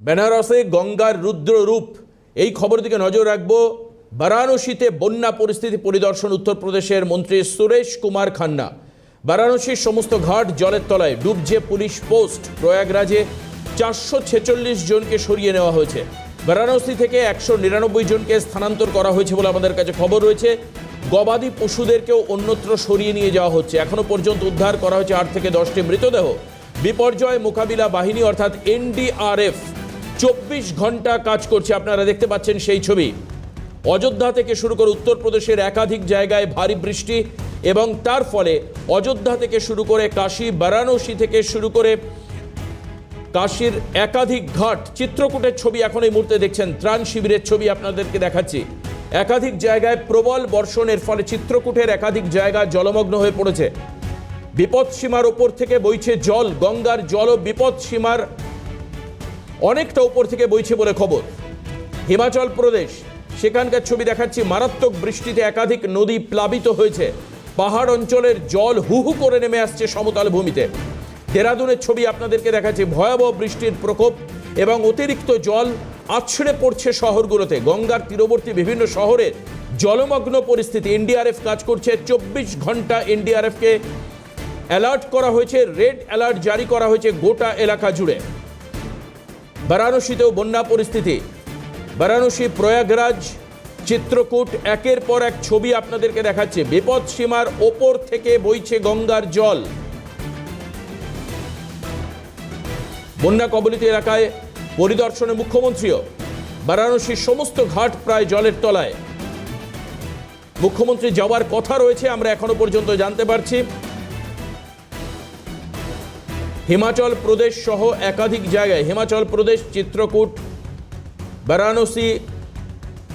বেনারসে গঙ্গার রুদ্র রূপ। এই খবর দিকে নজর রাখব। বারাণসীতে বন্যা পরিস্থিতি পরিদর্শন উত্তরপ্রদেশের মন্ত্রী সুরেশ কুমার খান্না। বারাণসীর সমস্ত ঘাট জলের তলায় ডুবছে পুলিশ পোস্ট। প্রয়াগরাজে চারশো ছেচল্লিশ জনকে সরিয়ে নেওয়া হয়েছে। বারাণসী থেকে একশো নিরানব্বই জনকে স্থানান্তর করা হয়েছে বলে আমাদের কাছে খবর রয়েছে। গবাদি পশুদেরকেও অন্যত্র সরিয়ে নিয়ে যাওয়া হচ্ছে। এখনও পর্যন্ত উদ্ধার করা হয়েছে আট থেকে দশটি মৃতদেহ। বিপর্যয় মোকাবিলা বাহিনী অর্থাৎ এনডিআরএফ চব্বিশ ঘণ্টা কাজ করছে। আপনারা দেখতে পাচ্ছেন সেই ছবি। অযোধ্যা থেকে শুরু করে উত্তরপ্রদেশের একাধিক জায়গায় ভারী বৃষ্টি এবং তার ফলে অযোধ্যা থেকে শুরু করে কাশী, বারাণসী থেকে শুরু করে কাশীর একাধিক ঘাট। চিত্রকূটের ছবি এখন এই মুহূর্তে দেখছেন। ত্রাণ শিবিরের ছবি আপনাদেরকে দেখাচ্ছি। একাধিক জায়গায় প্রবল বর্ষণের ফলে চিত্রকূটের একাধিক জায়গা জলমগ্ন হয়ে পড়েছে। বিপদসীমার ওপর থেকে বইছে জল। গঙ্গার জল বিপদসীমার অনেকটা উপর থেকে বইছে বলে খবর। হিমাচল প্রদেশ, সেখানকার ছবি দেখাচ্ছি, মারাত্মক বৃষ্টিতে একাধিক নদী প্লাবিত হয়েছে। পাহাড় অঞ্চলের জল হু হু করে নেমে আসছে সমতল ভূমিতে। দেরাদুনের ছবি আপনাদেরকে দেখাচ্ছে, ভয়াবহ বৃষ্টির প্রকোপ এবং অতিরিক্ত জল আছড়ে পড়ছে শহরগুলোতে। গঙ্গার তীরবর্তী বিভিন্ন শহরের জলমগ্ন পরিস্থিতি। এনডিআরএফ কাজ করছে, চব্বিশ ঘণ্টা এনডিআরএফকে অ্যালার্ট করা হয়েছে রেড অ্যালার্ট জারি করা হয়েছে গোটা এলাকা জুড়ে। বারাণসীতেও বন্যা পরিস্থিতি। বারাণসী প্রয়াগরাজ চিত্রকূট একের পর এক ছবি আপনাদেরকে দেখাচ্ছে। বিপদ সীমার ওপর থেকে বইছে গঙ্গার জল। বন্যা কবলিত এলাকায় পরিদর্শনে মুখ্যমন্ত্রীও। বারাণসীর সমস্ত ঘাট প্রায় জলের তলায়। মুখ্যমন্ত্রী যাওয়ার কথা রয়েছে, আমরা এখনও পর্যন্ত জানতে পারছি। হিমাচল প্রদেশ সহ একাধিক জায়গায়, হিমাচল প্রদেশ চিত্রকূট, বারাণসী,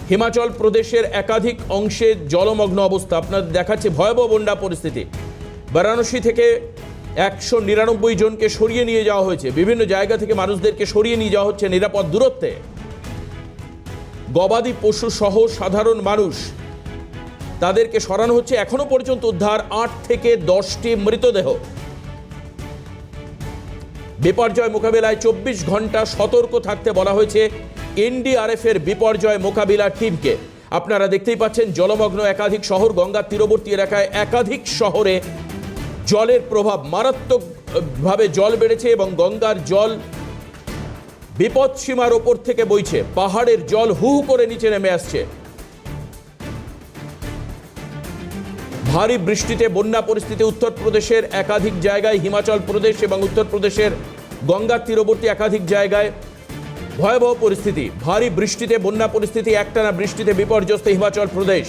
হিমাচল প্রদেশের একাধিক অংশে জলমগ্ন অবস্থা। আপনাদের দেখাচ্ছে ভয়াবহ বন্যা পরিস্থিতি। বারাণসী থেকে একশো নিরানব্বই জনকে সরিয়ে নিয়ে যাওয়া হয়েছে। বিভিন্ন জায়গা থেকে মানুষদেরকে সরিয়ে নিয়ে যাওয়া হচ্ছে নিরাপদ দূরত্বে। গবাদি পশু সহ সাধারণ মানুষ তাদেরকে সরানো হচ্ছে এখনও পর্যন্ত উদ্ধার আট থেকে দশটি মৃতদেহ। বিপর্যয় মোকাবিলায় চব্বিশ ঘণ্টা সতর্ক থাকতে বলা হয়েছে এনডিআরএফ এর বিপর্যয় মোকাবিলা টিমকে। আপনারা দেখতেই পাচ্ছেন জলমগ্ন একাধিক শহর গঙ্গার তীরবর্তী এলাকায় একাধিক শহরে জলের প্রভাব মারাত্মকভাবে জল বেড়েছে এবং গঙ্গার জল বিপদ সীমার ওপর থেকে বইছে। পাহাড়ের জল হু করে নিচে নেমে আসছে। ভারী বৃষ্টিতে বন্যা পরিস্থিতি উত্তরপ্রদেশের একাধিক জায়গায়, হিমাচল প্রদেশ এবং উত্তরপ্রদেশের গঙ্গার তীরবর্তী একাধিক জায়গায় ভয়াবহ পরিস্থিতি। ভারী বৃষ্টিতে বন্যা পরিস্থিতি, একটানা বৃষ্টিতে বিপর্যস্ত হিমাচল প্রদেশ।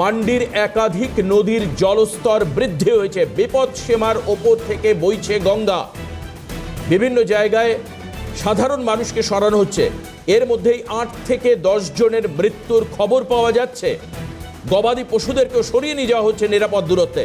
মান্ডির একাধিক নদীর জলস্তর বৃদ্ধি হয়েছে। বিপদ সীমার ওপর থেকে বইছে গঙ্গা। বিভিন্ন জায়গায় সাধারণ মানুষকে সরানো হচ্ছে। এর মধ্যেই আট থেকে দশ জনের মৃত্যুর খবর পাওয়া যাচ্ছে। গবাদি পশুদেরকেও সরিয়ে নিয়ে যাওয়া হচ্ছে নিরাপদ দূরত্বে।